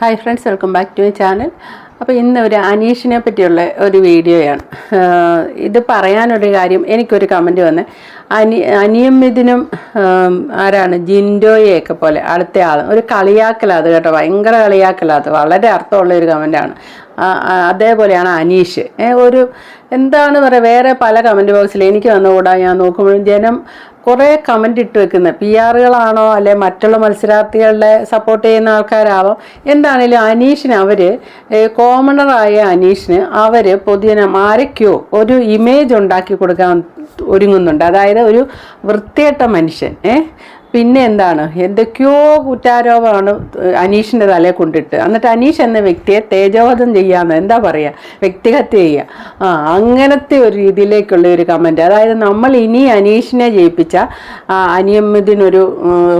Hi friends welcome back to my channel അപ്പോൾ ഇന്ന് ഒരു അനീഷിനെ പറ്റിയുള്ള ഒരു വീഡിയോയാണ് ഇത് പറയാനൊരു കാര്യം എനിക്കൊരു കമന്റ് വന്ന്. അനി അനിയമിതിനും ആരാണ്? ജിൻഡോയെയൊക്കെ പോലെ അടുത്ത ആൾ ഒരു കളിയാക്കലാത് കേട്ടോ ഭയങ്കര കളിയാക്കലാത്. വളരെ അർത്ഥമുള്ള ഒരു കമന്റാണ് അതേപോലെയാണ് അനീഷ്. ഒരു എന്താണ് പറയുക വേറെ പല കമന്റ് ബോക്സിൽ എനിക്ക് വന്നുകൂടാ ഞാൻ നോക്കുമ്പോഴും ജനം കുറേ കമന്റ് ഇട്ട് വെക്കുന്നത് പി ആറുകളാണോ അല്ലെ മറ്റുള്ള മത്സരാർത്ഥികളുടെ സപ്പോർട്ട് ചെയ്യുന്ന ആൾക്കാരാവാം എന്താണേലും അനീഷിന് അവർ കോമണറായ അനീഷിന് അവർ പൊതുജനം ആരൊക്കെയോ ഒരു ഇമേജ് ഉണ്ടാക്കി കൊടുക്കാൻ ഒരുങ്ങുന്നുണ്ട്. അതായത് ഒരു വൃത്തികെട്ട മനുഷ്യൻ ഏ പിന്നെ എന്താണ്? എന്തൊക്കെയോ കുറ്റാരോപമാണ് അനീഷിന്റെ തലയിൽ കൊണ്ടിട്ട്. എന്നിട്ട് അനീഷ് എന്ന വ്യക്തിയെ തേജോവധം ചെയ്യാമെന്ന് എന്താ പറയുക വ്യക്തിഹത്യ ചെയ്യുക ആ അങ്ങനത്തെ ഒരു രീതിയിലേക്കുള്ള ഒരു കമന്റ് അതായത് നമ്മൾ ഇനി അനീഷിനെ ജയിപ്പിച്ച അനിയമ്മദിനൊരു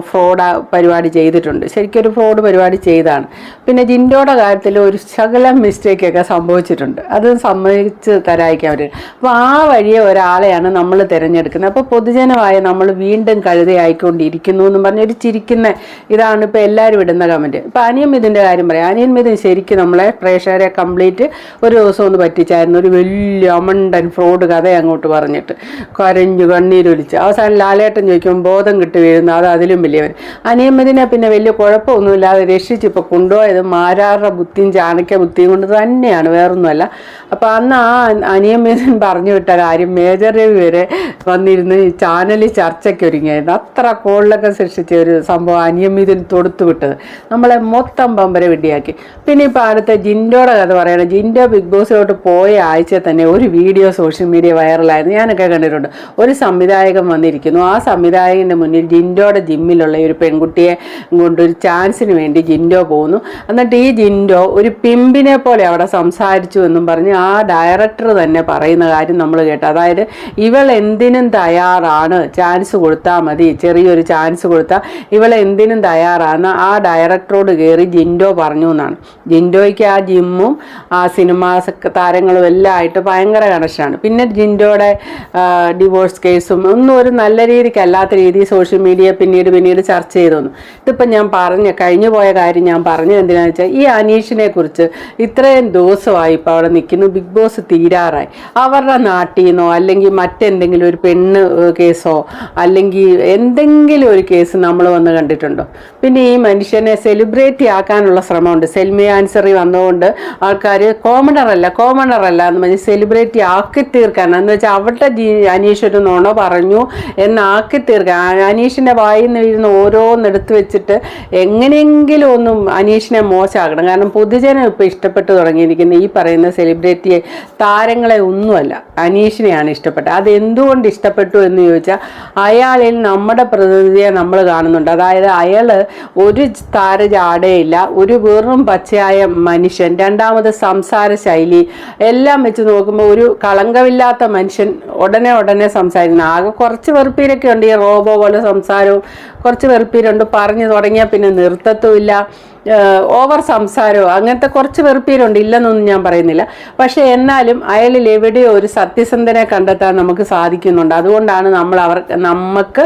ഫ്രോഡ് പരിപാടി ചെയ്തിട്ടുണ്ട്. ശരിക്കും ഒരു ഫ്രോഡ് പരിപാടി ചെയ്താണ്. പിന്നെ ജിൻഡോയുടെ കാര്യത്തിൽ ഒരു ശകലം മിസ്റ്റേക്കൊക്കെ സംഭവിച്ചിട്ടുണ്ട്. അത് സമ്മതിച്ച് തരായിക്കാൻ പറ്റും അപ്പോൾ ആ വഴിയെ ഒരാളെയാണ് നമ്മൾ തിരഞ്ഞെടുക്കുന്നത്. അപ്പോൾ പൊതുജനമായ നമ്മൾ വീണ്ടും കഴുതയായിക്കൊണ്ടിരിക്കുന്നു എന്നും പറഞ്ഞ് ഒരു ചിരിക്കുന്ന ഇതാണ് ഇപ്പോൾ എല്ലാവരും ഇടുന്ന കമന്റ് ഇപ്പോൾ അനിയൻ മിഥുന്റെ കാര്യം പറയാം. അനിയൻ മിഥുൻ ശരിക്കും നമ്മളെ പ്രേക്ഷകരെ കംപ്ലീറ്റ് ഒരു ദിവസം ഒന്ന് പറ്റിച്ചായിരുന്നു. ഒരു വലിയ അമണ്ടൻ ഫ്രോഡ് കഥ അങ്ങോട്ട് പറഞ്ഞിട്ട് കരഞ്ഞു കണ്ണീരൊലിച്ച് അവസാനം ലാലേട്ടൻ ചോദിക്കുമ്പോൾ ബോധം കിട്ടി വീഴുന്നു. അത് അതിലും വലിയവൻ. അനിയമ്മതിനെ പിന്നെ വലിയ കുഴപ്പമൊന്നുമില്ലാതെ രക്ഷിച്ച് ഇപ്പോൾ കൊണ്ടുപോയത് മാരാറുടെ ബുദ്ധിയും ചാണക്യ ബുദ്ധിയും കൊണ്ട് തന്നെയാണ്. വേറൊന്നുമല്ല. അപ്പോൾ അന്ന് ആ അനിയൻ മിഥുൻ പറഞ്ഞു വിട്ട കാര്യം മേജർ രവി വരെ വന്നിരുന്ന് ചാനലിൽ ചർച്ചയ്ക്ക് ഒരുങ്ങിയായിരുന്നു. അത്ര കോളിലൊക്കെ സൃഷ്ടിച്ച ഒരു സംഭവം അനിയമിതിൽ തൊടുത്തു വിട്ടത് നമ്മളെ മൊത്തം പമ്പര വിഡിയാക്കി പിന്നെ ഇപ്പോൾ അടുത്ത ജിൻഡോയുടെ കഥ പറയണം ജിൻഡോ ബിഗ് ബോസിലോട്ട് പോയ ആഴ്ച തന്നെ ഒരു വീഡിയോ സോഷ്യൽ മീഡിയ വൈറലായിരുന്നു. ഞാനൊക്കെ കണ്ടിട്ടുണ്ട്. ഒരു സംവിധായകൻ വന്നിരിക്കുന്നു. ആ സംവിധായകന്റെ മുന്നിൽ ജിൻഡോയുടെ ജിമ്മിലുള്ള ഒരു പെൺകുട്ടിയെ കൊണ്ടൊരു ചാൻസിന് വേണ്ടി ജിൻഡോ പോകുന്നു. എന്നിട്ട് ഈ ജിൻഡോ ഒരു പിമ്പിനെ പോലെ അവിടെ സംസാരിച്ചു എന്നും പറഞ്ഞ് ആ ഡയറക്ടർ തന്നെ പറയുന്ന കാര്യം നമ്മൾ കേട്ടു. അതായത് ഇവൾ എന്തിനും തയ്യാറാണ്. ചാൻസ് കൊടുത്താൽ മതി. ചെറിയൊരു ചാൻസ് കൊടുത്താൽ ഇവൾ എന്തിനും തയ്യാറാണ്. ആ ഡയറക്ടറോട് കയറി ജിൻഡോ പറഞ്ഞു എന്നാണ്. ജിൻഡോയ്ക്ക് ആ ജിമ്മും ആ സിനിമാ താരങ്ങളും എല്ലാം ആയിട്ട് ഭയങ്കര കണക്ഷനാണ് പിന്നെ ജിൻഡോയുടെ ഡിവോഴ്സ് കേസും ഒന്നും ഒരു നല്ല രീതിക്ക് അല്ലാത്ത രീതിയിൽ സോഷ്യൽ മീഡിയ പിന്നീട് പിന്നീട് ചർച്ച ചെയ്തു ഇതിപ്പം ഞാൻ പറഞ്ഞ കഴിഞ്ഞു പോയ കാര്യം ഞാൻ പറഞ്ഞു എന്തിനാണെന്ന് വെച്ചാൽ ഈ അനീഷിനെ കുറിച്ച് ഇത്രയും ദിവസമായി ഇപ്പോൾ അവിടെ നിൽക്കുന്നു. ബിഗ് ബോസ് തീരാറായി. അവരുടെ നാട്ടിൽ നിന്നോ അല്ലെങ്കിൽ മറ്റെന്തെങ്കിലും ഒരു പെണ്ണ് കേസോ അല്ലെങ്കിൽ എന്തെങ്കിലും ഒരു കേസ് നമ്മൾ വന്ന് കണ്ടിട്ടുണ്ടോ? പിന്നെ ഈ മനുഷ്യനെ സെലിബ്രേറ്റ് ആക്കാനുള്ള ശ്രമമുണ്ട്. സെൽമി ആൻസറി വന്നുകൊണ്ട് ആൾക്കാർ കോമണർ അല്ല കോമണർ അല്ല എന്ന് പറഞ്ഞ് സെലിബ്രിറ്റി ആക്കി തീർക്കാൻ. എന്ന് വെച്ചാൽ അവരുടെ ജീ അനീഷ് ഒരു നുണ പറഞ്ഞു എന്നാക്കി തീർക്കാൻ. അനീഷിന്റെ വായിൽ നിന്ന് വീഴുന്ന ഓരോന്നെടുത്ത് വെച്ചിട്ട് എങ്ങനെയെങ്കിലും ഒന്നും അനീഷിനെ മോശമാക്കണം. കാരണം പൊതുജനം ഇപ്പോൾ ഇഷ്ടപ്പെട്ടു തുടങ്ങിയിരിക്കുന്ന. ഈ പറയുന്ന സെലിബ്രിറ്റിയെ താരങ്ങളെ ഒന്നുമല്ല അനീഷിനെയാണ് ഇഷ്ടപ്പെട്ടത്. അത് എന്തുകൊണ്ട് ഇഷ്ടപ്പെട്ടു എന്ന് ചോദിച്ചാൽ അയാളിൽ നമ്മുടെ പ്രതിനിധിയെ നമ്മൾ കാണുന്നുണ്ട്. അതായത് അയാൾ ഒരു താര ജാടയില്ല ഒരു വെറും പച്ചയായ മനുഷ്യൻ രണ്ടാമത് സംസാര ശൈലി. എല്ലാം വെച്ച് നോക്കുമ്പോൾ ഒരു കളങ്കമില്ലാത്ത മനുഷ്യൻ ഉടനെ ഉടനെ സംസാരിക്കുന്നു. ആകെ കുറച്ച് വെറുപ്പീരൊക്കെ ഉണ്ട്. ഈ റോബോ പോലെ സംസാരവും കുറച്ച് വെറുപ്പീരുണ്ട്. പറഞ്ഞു തുടങ്ങിയാൽ പിന്നെ നിർത്തത്തുമില്ല. ഓവർ സംസാരമോ അങ്ങനത്തെ കുറച്ച് വെറുപ്പീരുണ്ട്. ഇല്ലെന്നൊന്നും ഞാൻ പറയുന്നില്ല. പക്ഷേ എന്നാലും അയാളിൽ എവിടെയോ ഒരു സത്യസന്ധനെ കണ്ടെത്താൻ നമുക്ക് സാധിക്കുന്നുണ്ട്. അതുകൊണ്ടാണ് നമ്മൾ അവർ നമുക്ക്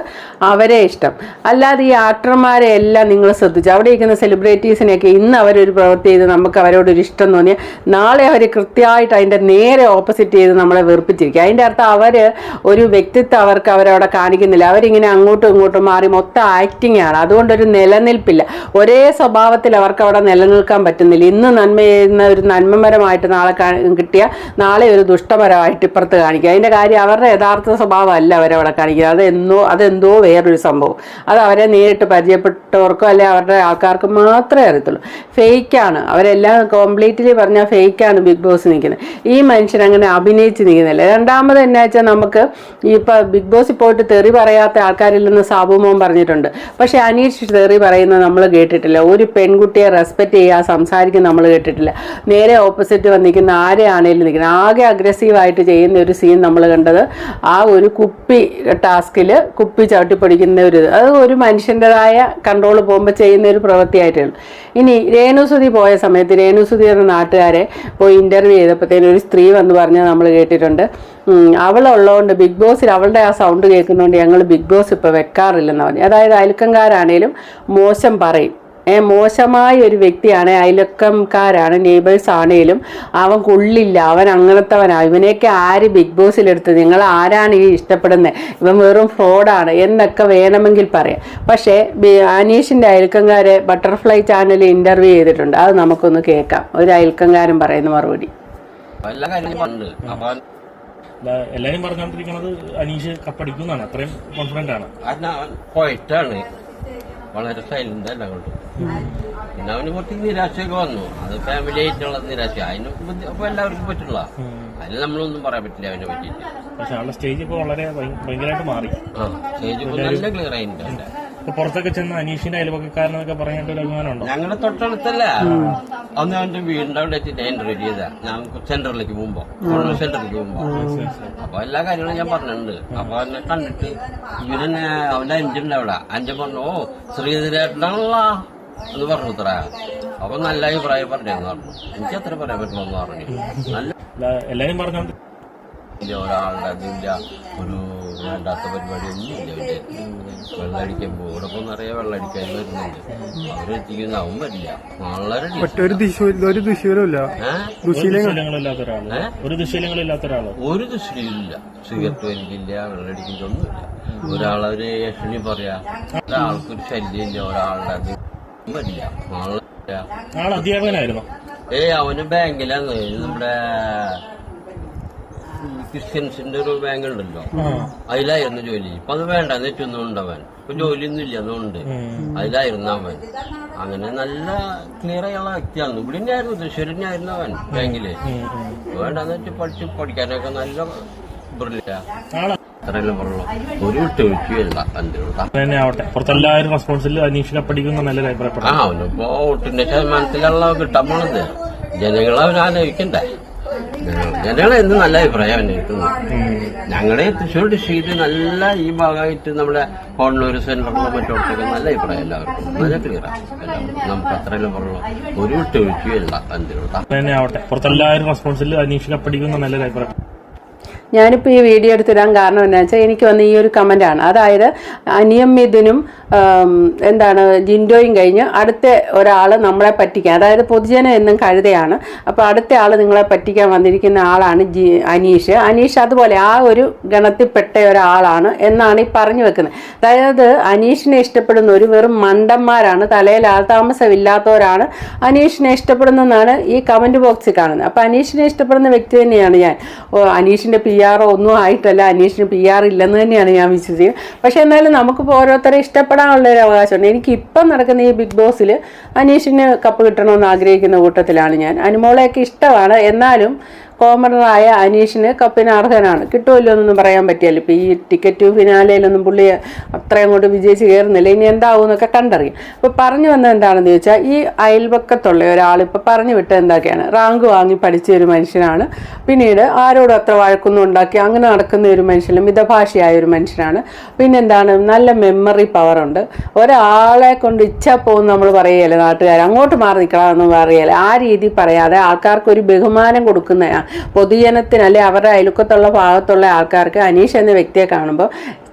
അവരെ ഇഷ്ടം. അല്ലാതെ ഈ ആക്ടർമാരെ എല്ലാം നിങ്ങൾ ശ്രദ്ധിച്ചു അവിടെ ഇരിക്കുന്ന സെലിബ്രിറ്റീസിനെയൊക്കെ ഇന്ന് അവരൊരു പ്രവൃത്തി ചെയ്ത് നമുക്ക് അവരോടൊരു ഇഷ്ടം തോന്നിയ നാളെ അവർ കൃത്യമായിട്ട് അതിന്റെ നേരെ ഓപ്പോസിറ്റ് ചെയ്ത് നമ്മളെ വെറുപ്പിച്ചിരിക്കുക അതിന്റെ അർത്ഥം അവർ ഒരു വ്യക്തിത്വം അവർക്ക് അവരവിടെ കാണിക്കുന്നില്ല. അവരിങ്ങനെ അങ്ങോട്ടും ഇങ്ങോട്ടും മാറി മൊത്തം ആക്ടിങ് ആണ്. അതുകൊണ്ടൊരു നിലനിൽപ്പില്ല. ഒരേ സ്വഭാവത്തിൽ അവർക്ക് അവിടെ നിലനിൽക്കാൻ പറ്റുന്നില്ല. ഇന്ന് നന്മ ചെയ്യുന്ന ഒരു നന്മമരമായിട്ട് നാളെ കിട്ടിയ നാളെ ഒരു ദുഷ്ടമരമായിട്ട് ഇപ്പുറത്ത് കാണിക്കുക അതിന്റെ കാര്യം അവരുടെ യഥാർത്ഥ സ്വഭാവമല്ല അവരവിടെ കാണിക്കുക അതെന്തോ അതെന്തോ വേറൊരു സംഭവം. അത് അവരെ നേരിട്ട് പരിചയപ്പെട്ടവർക്കോ അല്ലെ അവരുടെ ആൾക്കാർക്ക് മാത്രമേ അറിയത്തുള്ളൂ. ഫേക്കാണ്. അവരെല്ലാം കംപ്ലീറ്റ്ലി പറഞ്ഞാൽ ഫേക്കാണ് ബിഗ് ബോസ് നിൽക്കുന്നത്. ഈ മനുഷ്യൻ അങ്ങനെ അഭിനയിച്ച് നിൽക്കുന്നില്ല. രണ്ടാമത് എന്നാ വെച്ചാൽ നമുക്ക് ഇപ്പോൾ ബിഗ് ബോസിൽ പോയിട്ട് തെറി പറയാത്ത ആൾക്കാരിൽ നിന്ന് സാബുമോൻ പറഞ്ഞിട്ടുണ്ട്. പക്ഷേ അനീഷ് തെറി പറയുന്നത് നമ്മൾ കേട്ടിട്ടില്ല. ഒരു പെൺകുട്ടിയെ റെസ്പെക്റ്റ് ചെയ്യുക സംസാരിക്കുന്ന നമ്മൾ കേട്ടിട്ടില്ല. നേരെ ഓപ്പോസിറ്റ് വന്നിരിക്കുന്ന ആരെയാണേലും നിൽക്കുന്നത്. ആകെ അഗ്രസീവായിട്ട് ചെയ്യുന്ന ഒരു സീൻ നമ്മൾ കണ്ടത് ആ ഒരു കുപ്പി ടാസ്കിൽ കുപ്പി ചവിട്ടിപ്പൊടിക്കുന്ന ഒരു ഇത്. അത് ഒരു മനുഷ്യന്റെതായ കൺട്രോൾ പോകുമ്പോൾ ചെയ്യുന്ന ഒരു പ്രവൃത്തിയായിട്ടുള്ളൂ ഇനി രേണുസുതി പോയ സമയത്ത് രേണുസുതി എന്ന നാട്ടുകാരെ പോയി ഇന്റർവ്യൂ ചെയ്തപ്പോഴത്തേനും ഒരു സ്ത്രീ വന്ന് പറഞ്ഞാൽ നമ്മൾ കേട്ടിട്ടുണ്ട്. അവളുള്ളതുകൊണ്ട് ബിഗ് ബോസിൽ അവളുടെ ആ സൗണ്ട് കേൾക്കുന്നതുകൊണ്ട് ഞങ്ങൾ ബിഗ് ബോസ് ഇപ്പോൾ വെക്കാറില്ലെന്ന് പറഞ്ഞു അതായത് അയൽക്കംകാരാണേലും മോശം പറയും. മോശമായ ഒരു വ്യക്തിയാണ്. അയലക്കംകാരാണ് നെയ്ബേഴ്സ് ആണേലും അവൻ കൊള്ളില്ല. അവൻ അങ്ങനത്തവനാണ് ഇവനെയൊക്കെ ആര് ബിഗ് ബോസിലെടുത്ത് നിങ്ങൾ ആരാണ് ഈ ഇഷ്ടപ്പെടുന്നത് ഇവൻ വെറും ഫ്രോഡാണ് എന്നൊക്കെ വേണമെങ്കിൽ പറയാം. പക്ഷേ അനീഷിന്റെ അയൽക്കംകാരെ ബട്ടർഫ്ലൈ ചാനലിൽ ഇന്റർവ്യൂ ചെയ്തിട്ടുണ്ട്. അത് നമുക്കൊന്ന് കേൾക്കാം. ഒരു അയൽക്കംകാരൻ പറയുന്ന മറുപടി. എല്ലാരും പറഞ്ഞോണ്ടിരിക്കുന്നത് അനീഷ് കപ്പടിക്കും അത്രയും കോൺഫിഡന്റ് ആണ്. വളരെ സൈലന്റ് എല്ലാം കൊണ്ട് പിന്നെ അവന് കുറച്ച് നിരാശയൊക്കെ വന്നു. അത് ഫാമിലി ആയിട്ടുള്ള നിരാശ. അതിന് അപ്പൊ എല്ലാവർക്കും പറ്റുള്ള. അതിന് നമ്മളൊന്നും പറയാൻ പറ്റില്ല അവനെ പറ്റിയിട്ട്. പക്ഷെ സ്റ്റേജ് ഇപ്പൊ വളരെ ഭയ- ഭയങ്കരമായിട്ട് മാറി. ആ സ്റ്റേജ് ഇപ്പൊ നല്ല ക്ലിയർ ആയിട്ടുണ്ട്. ഇപ്പൊ പുറത്തൊക്കെ ചെന്ന് അനീഷിന്റെ അയൽവക്കാരനൊക്കെ പറഞ്ഞിട്ട് ഒരു അഭിമാനം ഉണ്ടോ? ഞങ്ങളുടെ തൊട്ടടുത്തല്ല. അന്ന് അവന്റെ വീടിന്റെ അവിടെ എത്തിയിട്ട് ഇന്റർവ്യൂ ചെയ്ത. ഞാൻ സെന്ററിലേക്ക് പോകുമ്പോ. സെന്ററിലേക്ക് പോകുമ്പോ. അപ്പൊ എല്ലാ കാര്യങ്ങളും ഞാൻ പറഞ്ഞിട്ടുണ്ട്. അപ്പൊ അവനെ കണ്ടിട്ട് ഇവരെന്നെ അവന്റെ അഞ്ചുണ്ട് അവിടെ. അഞ്ചൻ പറഞ്ഞു ഓ ശ്രീധരേട്ടനാണല്ലോ. എന്ന് പറഞ്ഞു ഇത്ര അപ്പൊ നല്ല അഭിപ്രായം പറഞ്ഞെന്ന് പറഞ്ഞു. എനിക്ക് അത്ര പറയാൻ പറ്റുള്ളൂ എന്ന് പറഞ്ഞു. നല്ല എല്ലാരും പറഞ്ഞോണ്ട് ഇല്ല, ഒരാളുടെ അതില്ല. ഒരു വേണ്ടാത്ത പരിപാടിയൊന്നും ഇല്ല അവന്റെ വെള്ളമടിക്കാൻ പോകും ഇവിടെ ഇപ്പൊ നിറയെ വെള്ളമടിക്കാൻ വരുന്നുണ്ട്. അവരെത്തിക്കുന്ന അവൻ വരില്ല. വളരെ ഒരു ദിശ ഒരു ദുശീലമില്ല ആ. ഏഹ് ഒരു ദുശീലങ്ങളില്ലാത്ത ഒരാൾ. ഒരു ദുശീലങ്ങളില്ലാത്ത ഒരാൾ. ഒരു ദുശ്രീയില്ല സിഗരറ്റ് വലിക്കില്ല വെള്ളമടിക്കില്ല ഒന്നുമില്ല ഒരാളൊരു ഏഷണി പറയാ. ഒരാൾക്കൊരു ശല്യമില്ല. ഒരാളുടെ അത് ആൾ അധ്യാപകനായിരുന്നു? ഏ അവന് ബാങ്കിലാണ്. നമ്മുടെ ക്രിസ്ത്യൻസിന്റെ ഒരു ബാങ്ക് ഉണ്ടല്ലോ. അതിലായിരുന്നു ജോലി. ഇപ്പൊ അത് വേണ്ട നെറ്റൊന്നും ഉണ്ടവൻ ഇപ്പൊ ജോലിയൊന്നും ഇല്ല അതുകൊണ്ട് അതിലായിരുന്നു അവൻ. അങ്ങനെ നല്ല ക്ലിയർ ആയുള്ള വ്യക്തിയാണ് ഇവിടെ തന്നെയായിരുന്നു തൃശ്ശൂരിനായിരുന്നു അവൻ ബാങ്കിൽ. വേണ്ടെന്ന് വെച്ച് പഠിച്ച് പഠിക്കാനൊക്കെ നല്ല ആവട്ടെ. പുറത്തെല്ലാവരും റെസ്പോൺസിൽ അനീഷ് കപ്പടിക്കും എന്ന് നല്ലൊരു ആ അവനിപ്പോ ശതമാനത്തിലുള്ള കിട്ടാൻ പോണത്. ജനങ്ങളെ അവർ ആലോചിക്കണ്ടേ. ജനങ്ങൾ- ജനങ്ങളെ എന്ത് നല്ല അഭിപ്രായം കിട്ടുന്നു ഞങ്ങളുടെ തൃശ്ശൂർ ഡിസ്ട്രിക്റ്റ് നല്ല ഈ ഭാഗമായിട്ട് നമ്മുടെ കോൺലൂർ സെന്ററിലും മറ്റോടത്തൊക്കെ നല്ല അഭിപ്രായം എല്ലാവർക്കും. നല്ല ക്ലിയർ നമുക്ക് അത്രയെല്ലാം പറഞ്ഞു ഒരു വിട്ടുവീഴ്ചയല്ല തന്നെ ആവട്ടെ. പുറത്തെല്ലാവരും റെസ്പോൺസിൽ അനീഷ് കപ്പടിക്കും എന്ന് നല്ലൊരു അഭിപ്രായം. ഞാനിപ്പോൾ ഈ വീഡിയോ എടുത്തിടാൻ കാരണം എന്താ വെച്ചാൽ എനിക്ക് വന്ന ഈ ഒരു കമന്റാണ് അതായത് അനിയമിതിനും മിഥുനും എന്താണ് ജിൻഡോയും കഴിഞ്ഞ് അടുത്ത ഒരാൾ നമ്മളെ പറ്റിക്കാൻ അതായത് പൊതുജനം എന്നും കഴുതയാണ്. അപ്പോൾ അടുത്ത ആൾ നിങ്ങളെ പറ്റിക്കാൻ വന്നിരിക്കുന്ന ആളാണ് ജി അനീഷ്. അനീഷ് അതുപോലെ ആ ഒരു ഗണത്തിൽപ്പെട്ട ഒരാളാണ് എന്നാണ് ഈ പറഞ്ഞു വെക്കുന്നത്. അതായത് അനീഷിനെ ഇഷ്ടപ്പെടുന്ന ഒരു വെറും മണ്ടന്മാരാണ് തലയിൽ ആൾതാമസമില്ലാത്തവരാണ്. അനീഷിനെ ഇഷ്ടപ്പെടുന്നതെന്നാണ് ഈ കമന്റ് ബോക്സിൽ കാണുന്നത്. അപ്പോൾ അനീഷിനെ ഇഷ്ടപ്പെടുന്ന വ്യക്തി തന്നെയാണ് ഞാൻ. അനീഷിന്റെ പി ആർ ഒന്നും ആയിട്ടല്ല അനീഷിന് പി ആർ ഇല്ലെന്ന് തന്നെയാണ് ഞാൻ വിശ്വസിക്കുന്നത്. പക്ഷേ എന്നാലും നമുക്കിപ്പോൾ ഓരോരുത്തരെ ഇഷ്ടപ്പെടാനുള്ള ഒരു അവകാശമുണ്ട്. എനിക്ക് ഇപ്പം നടക്കുന്ന ഈ ബിഗ് ബോസിൽ അനീഷിന് കപ്പ് കിട്ടണമെന്ന് ആഗ്രഹിക്കുന്ന കൂട്ടത്തിലാണ് ഞാൻ. അനുമോളെയൊക്കെ ഇഷ്ടമാണ്. എന്നാലും കോമണറായ അനീഷിന് കപ്പിന് അർഹനാണ്. കിട്ടുമല്ലോ എന്നൊന്നും പറയാൻ പറ്റിയല്ലോ ഇപ്പോൾ ഈ ടിക്കറ്റ് ഫിനാലയിലൊന്നും പുള്ളി അത്രയും അങ്ങോട്ട് വിജയിച്ച് കയറുന്നില്ല. ഇനി എന്താവും എന്നൊക്കെ കണ്ടറിയും. അപ്പോൾ പറഞ്ഞു വന്നത് എന്താണെന്ന് ചോദിച്ചാൽ ഈ അയൽപക്കത്തുള്ള ഒരാൾ ഇപ്പോൾ പറഞ്ഞു വിട്ടത് എന്തൊക്കെയാണ്? റാങ്ക് വാങ്ങി പഠിച്ച ഒരു മനുഷ്യനാണ്. പിന്നീട് ആരോടും അത്ര വഴക്കൊന്നും ഉണ്ടാക്കി അങ്ങനെ നടക്കുന്ന ഒരു മനുഷ്യനും മിതഭാഷയായ ഒരു മനുഷ്യനാണ്. പിന്നെന്താണ്? നല്ല മെമ്മറി പവറുണ്ട് ഒരാളെ കൊണ്ട് ഇച്ഛ പോകും നമ്മൾ പറയുകയല്ലേ നാട്ടുകാർ അങ്ങോട്ട് മാറി നിൽക്കണമെന്ന് പറയുകയല്ലേ ആ രീതി പറയാതെ ആൾക്കാർക്ക് ഒരു ബഹുമാനം കൊടുക്കുന്ന പൊതുജനത്തിന് അല്ലെ അവരുടെ അയൽക്കത്തുള്ള ഭാഗത്തുള്ള ആൾക്കാർക്ക് അനീഷ് എന്ന വ്യക്തിയെ കാണുമ്പോൾ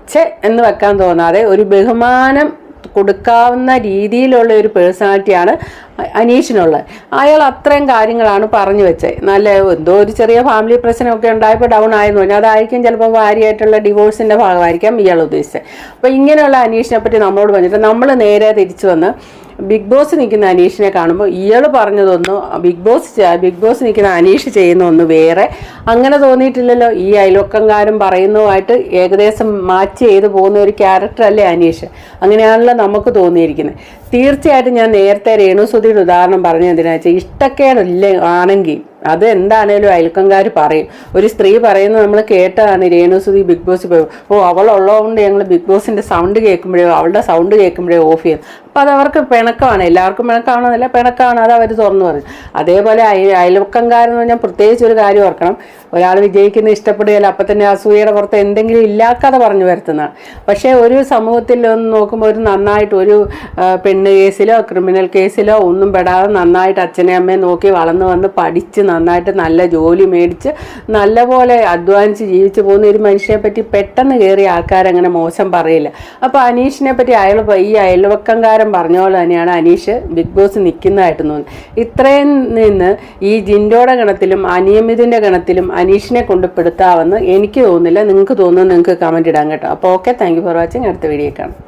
ചെ എന്ന് വെക്കാൻ തോന്നാതെ ഒരു ബഹുമാനം കൊടുക്കാവുന്ന രീതിയിലുള്ള ഒരു പേഴ്സണാലിറ്റിയാണ് അനീഷിനുള്ളത് അയാൾ അത്രയും കാര്യങ്ങളാണ് പറഞ്ഞു വെച്ചത് നല്ല എന്തോ ഒരു ചെറിയ ഫാമിലി പ്രശ്നമൊക്കെ ഉണ്ടായപ്പോൾ ഡൗൺ ആയെന്ന് പറഞ്ഞു. അതായിരിക്കും ചിലപ്പോൾ ഭാര്യയായിട്ടുള്ള ഡിവോഴ്സിന്റെ ഭാഗമായിരിക്കാം ഇയാൾ ഉദ്ദേശിച്ചത്. അപ്പോൾ ഇങ്ങനെയുള്ള അനീഷിനെ പറ്റി നമ്മളോട് പറഞ്ഞിട്ട് നമ്മൾ നേരെ തിരിച്ചു വന്ന് ബിഗ് ബോസ് നിൽക്കുന്ന അനീഷിനെ കാണുമ്പോൾ ഇയാൾ പറഞ്ഞതൊന്നും ബിഗ് ബോസ് ബിഗ് ബോസ് നിൽക്കുന്ന അനീഷ് ചെയ്യുന്ന ഒന്ന് വേറെ. അങ്ങനെ തോന്നിയിട്ടില്ലല്ലോ. ഈ അയൽവക്കംകാരും പറയുന്നതുമായിട്ട് ഏകദേശം മാച്ച് ചെയ്ത് പോകുന്ന ഒരു ക്യാരക്ടർ അല്ലേ അനീഷ്? അങ്ങനെയാണല്ലോ നമുക്ക് തോന്നിയിരിക്കുന്നത്. തീർച്ചയായിട്ടും ഞാൻ നേരത്തെ രേണുസുതിയുടെ ഉദാഹരണം പറഞ്ഞു എന്തിനാ വെച്ചാൽ ഇഷ്ടക്കേടില്ല ആണെങ്കിൽ അത് എന്താണേലും അയൽക്കംകാർ പറയും. ഒരു സ്ത്രീ പറയുന്നത് നമ്മൾ കേട്ടതാണ് രേണുസുതി ബിഗ് ബോസ് പോയി. ഓ അവളുള്ളതുകൊണ്ട് ഞങ്ങൾ ബിഗ് ബോസിന്റെ സൗണ്ട് കേൾക്കുമ്പോഴേ അവളുടെ സൗണ്ട് കേൾക്കുമ്പോഴേ ഓഫ് ചെയ്യും അപ്പോൾ അത് അവർക്ക് പിണക്കമാണ്. എല്ലാവർക്കും പിണക്കമാണെന്നല്ല പിണക്കമാണ്. അത് അവർ തുറന്നു പറഞ്ഞു അതേപോലെ അയ അയൽവക്കംകാരെന്ന് പറഞ്ഞാൽ പ്രത്യേകിച്ച് ഒരു കാര്യം ഓർക്കണം. ഒരാൾ വിജയിക്കുന്ന ഇഷ്ടപ്പെടുകയില്ല അപ്പം തന്നെ അസൂയയുടെ പുറത്ത് എന്തെങ്കിലും ഇല്ലാക്കാതെ പറഞ്ഞു വരുത്തുന്നതാണ്. പക്ഷേ ഒരു സമൂഹത്തിൽ ഒന്ന് നോക്കുമ്പോൾ ഒരു നന്നായിട്ട് ഒരു പെണ്ണ് കേസിലോ ക്രിമിനൽ കേസിലോ ഒന്നും പെടാതെ നന്നായിട്ട് അച്ഛനെ അമ്മയെ നോക്കി വളർന്നു വന്ന് പഠിച്ച് നന്നായിട്ട് നല്ല ജോലി മേടിച്ച് നല്ലപോലെ അധ്വാനിച്ച് ജീവിച്ചു പോകുന്ന ഒരു മനുഷ്യനെ പറ്റി പെട്ടെന്ന് കയറി ആൾക്കാരങ്ങനെ മോശം പറയില്ല. അപ്പോൾ അനീഷിനെ പറ്റി അയൽ ഈ അയൽവക്കംകാരൻ പറഞ്ഞ പോലെ തന്നെയാണ് അനീഷ് ബിഗ് ബോസ് നിൽക്കുന്നതായിട്ട് തോന്നുന്നു. ഇത്രയും നിന്ന് ഈ ജിൻഡോയുടെ ഗണത്തിലും അനിയമിതിന്റെ ഗണത്തിലും അനീഷിനെ കൊണ്ട് പെടുത്താമെന്ന് എനിക്ക് തോന്നുന്നില്ല. നിങ്ങൾക്ക് തോന്നുന്നു നിങ്ങൾക്ക് കമന്റ് ഇടാൻ കേട്ടോ. അപ്പോൾ ഓക്കെ താങ്ക് ഫോർ വാച്ചിങ് അടുത്ത വീഡിയോ കാണാം.